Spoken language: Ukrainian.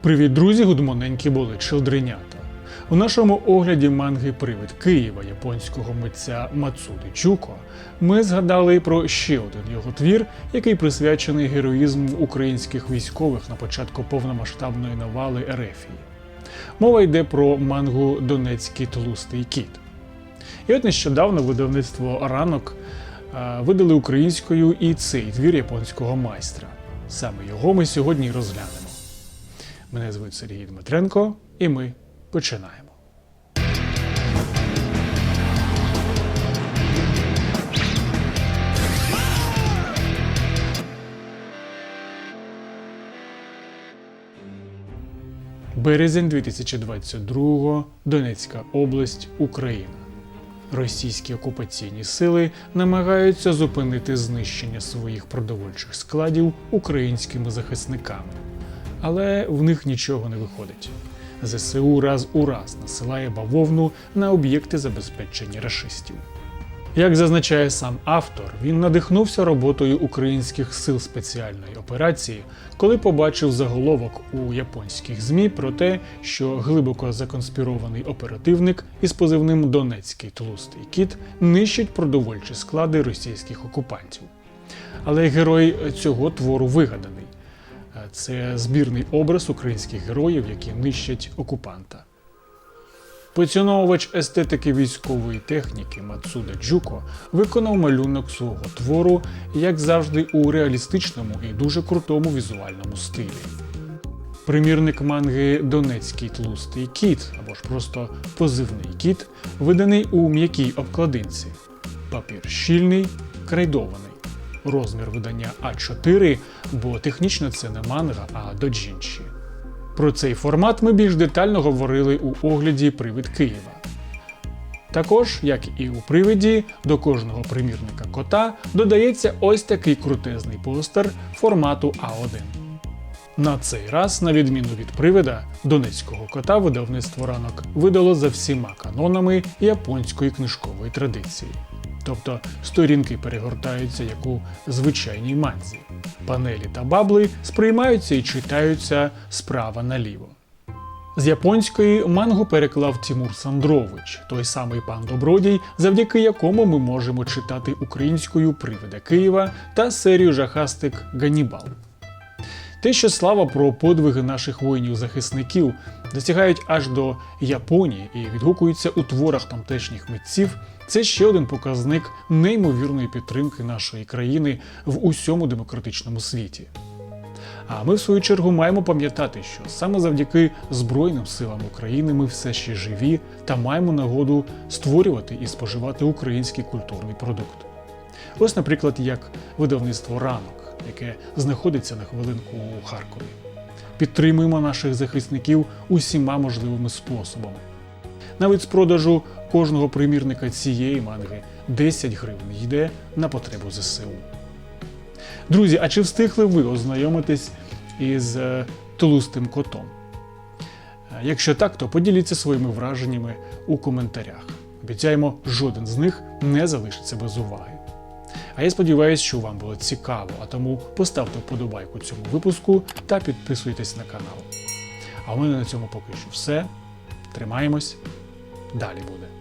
Привіт, друзі! Гудмоненькі були челдренята. У нашому огляді манги Привид Києва японського митця Мацуди Чуко ми згадали про ще один його твір, який присвячений героїзму українських військових на початку повномасштабної навали Ерефії. Мова йде про мангу Донецький тлустий кіт. І от нещодавно видавництво Ранок е, видали українською і цей твір японського майстра. Саме його ми сьогодні розглянемо. Мене звуть Сергій Дмитренко, і ми починаємо. Березень 2022 Донецька область, Україна. Російські окупаційні сили намагаються зупинити знищення своїх продовольчих складів українськими захисниками, але в них нічого не виходить. ЗСУ раз у раз насилає бавовну на об'єкти забезпечення рашистів. Як зазначає сам автор, він надихнувся роботою українських сил спеціальної операції, коли побачив заголовок у японських ЗМІ про те, що глибоко законспірований оперативник із позивним Донецький тлустий кіт нищить продовольчі склади російських окупантів. Але герой цього твору вигаданий. Це збірний образ українських героїв, які нищать окупанта. Поціновувач естетики військової техніки Мацуда Джуко виконав малюнок свого твору, як завжди, у реалістичному і дуже крутому візуальному стилі. Примірник манги Донецький тлустий кіт або ж просто позивний кіт, виданий у м'якій обкладинці. Папір щільний, крейдований. Розмір видання А4, бо технічно це не манга, а доджінші. Про цей формат ми більш детально говорили у огляді Привид Києва. Також, як і у привиді, до кожного примірника кота додається ось такий крутезний постер формату А1. На цей раз, на відміну від привида, донецького кота видавництво ранок видало за всіма канонами японської книжкової традиції. Тобто сторінки перегортаються як у звичайній манзі. Панелі та бабли сприймаються і читаються справа наліво. З японської мангу переклав Тімур Сандрович, той самий пан Добродій, завдяки якому ми можемо читати українською Привида Києва та серію жахастик Ганібал. Те, що слава про подвиги наших воїнів-захисників досягають аж до Японії і відгукуються у творах тамтешніх митців, це ще один показник неймовірної підтримки нашої країни в усьому демократичному світі. А ми, в свою чергу, маємо пам'ятати, що саме завдяки Збройним силам України ми все ще живі та маємо нагоду створювати і споживати український культурний продукт. Ось, наприклад, як видавництво ранок, яке знаходиться на хвилинку у Харкові. Підтримуємо наших захисників усіма можливими способами. Навіть з продажу кожного примірника цієї манги 10 гривень йде на потребу ЗСУ. Друзі, а чи встигли ви ознайомитись із е, толустим котом? Е, Якщо так, то поділіться своїми враженнями у коментарях. Обіцяємо, жоден з них не залишиться без уваги. А я сподіваюся, що вам було цікаво, а тому поставте вподобайку цьому випуску та підписуйтесь на канал. А у мене на цьому поки що все. Тримаємось, далі буде.